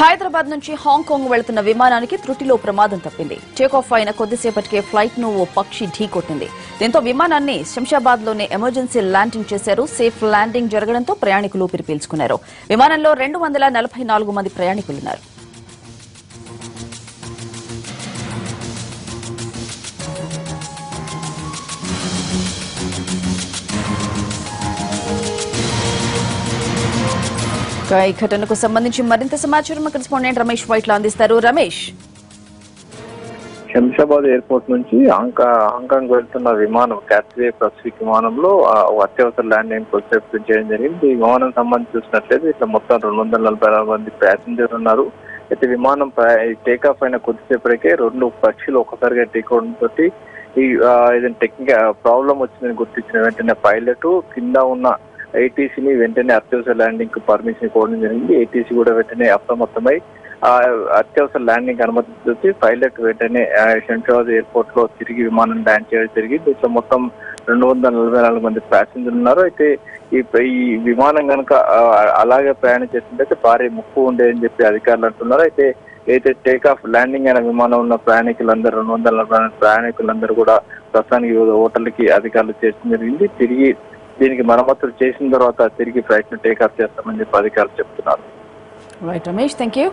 హైదరాబాద్ నుంచి హాంకాంగ్ వెళ్తున్న విమానానికి త్రుటిలో ప్రమాదం తప్పింది. టేకాఫ్ అయిన కొద్దిసేపటికే ఫ్లైట్ను ఓ పక్షి ఢీకొట్టింది. దీంతో విమానాన్ని శంషాబాద్లోనే ఎమర్జెన్సీ ల్యాండింగ్ చేశారు. సేఫ్ ల్యాండింగ్ జరగడంతో ప్రయాణికులు ఊపిరి పీల్చుకున్నారు విమానంలో రెండు వందల నలభై నాలుగు మంది ప్రయాణికులున్నారు. ఈ ఘటనకు సంబంధించి మరింత సమాచారం కరెస్పాండెంట్ రమేష్ వైట్లా అందిస్తారు. రమేష్. శంషాబాద్ ఎయిర్పోర్ట్ నుంచి హాంకాంగ్ వెళ్తున్న విమానం క్యాత్వే పసిఫిక్ విమానంలో అత్యవసర ల్యాండింగ్ కొద్దిసేపు చేయడం జరిగింది. ఈ విమానం సంబంధించి చూసినట్లయితే ఇట్లా మొత్తం రెండు వందల నలభై నాలుగు మంది ప్యాసింజర్ ఉన్నారు. అయితే విమానం టేక్ ఆఫ్ అయిన కొద్దిసేపటికే రెండు పక్షులు ఒక్కసారిగా ఢీకోవడం తోటి ఈ ఏదైనా టెక్నిక్ ప్రాబ్లం వచ్చిందని గుర్తించిన వెంటనే పైలట్ కింద ఉన్న ఏటీసీని వెంటనే అత్యవసర ల్యాండింగ్కు పర్మిషన్ ఇవ్వడం జరిగింది. ఏటీసీ కూడా వెంటనే అప్రమత్తమై ఆ అత్యవసర ల్యాండింగ్ అనుమతి పైలట్ వెంటనే శంషాబాద్ ఎయిర్పోర్ట్లో తిరిగి విమానం ల్యాండ్ చేయడం జరిగింది. ఇట్లా మొత్తం రెండు వందల నలభై నాలుగు మంది ప్యాసింజర్లు ఉన్నారు. అయితే ఈ ఈ విమానం కనుక అలాగే ప్రయాణం చేస్తుంటే భారీ ముప్పు ఉండేదని చెప్పి అధికారులు అంటున్నారు. అయితే అయితే టేక్ ఆఫ్ ల్యాండింగ్ అయిన విమానం ఉన్న ప్రయాణికులందరూ రెండు వందల నలభై ప్రయాణికులందరూ కూడా ప్రస్తుతానికి వివిధ హోటల్కి అధికారులు చేసిన జరిగింది. తిరిగి దీనికి మరమ్మతులు చేసిన తర్వాత తిరిగి ఫ్లైట్ను టేక్ ఆఫ్ చేస్తామని చెప్పి అధికారులు చెప్తున్నారు. Right Ramesh thank you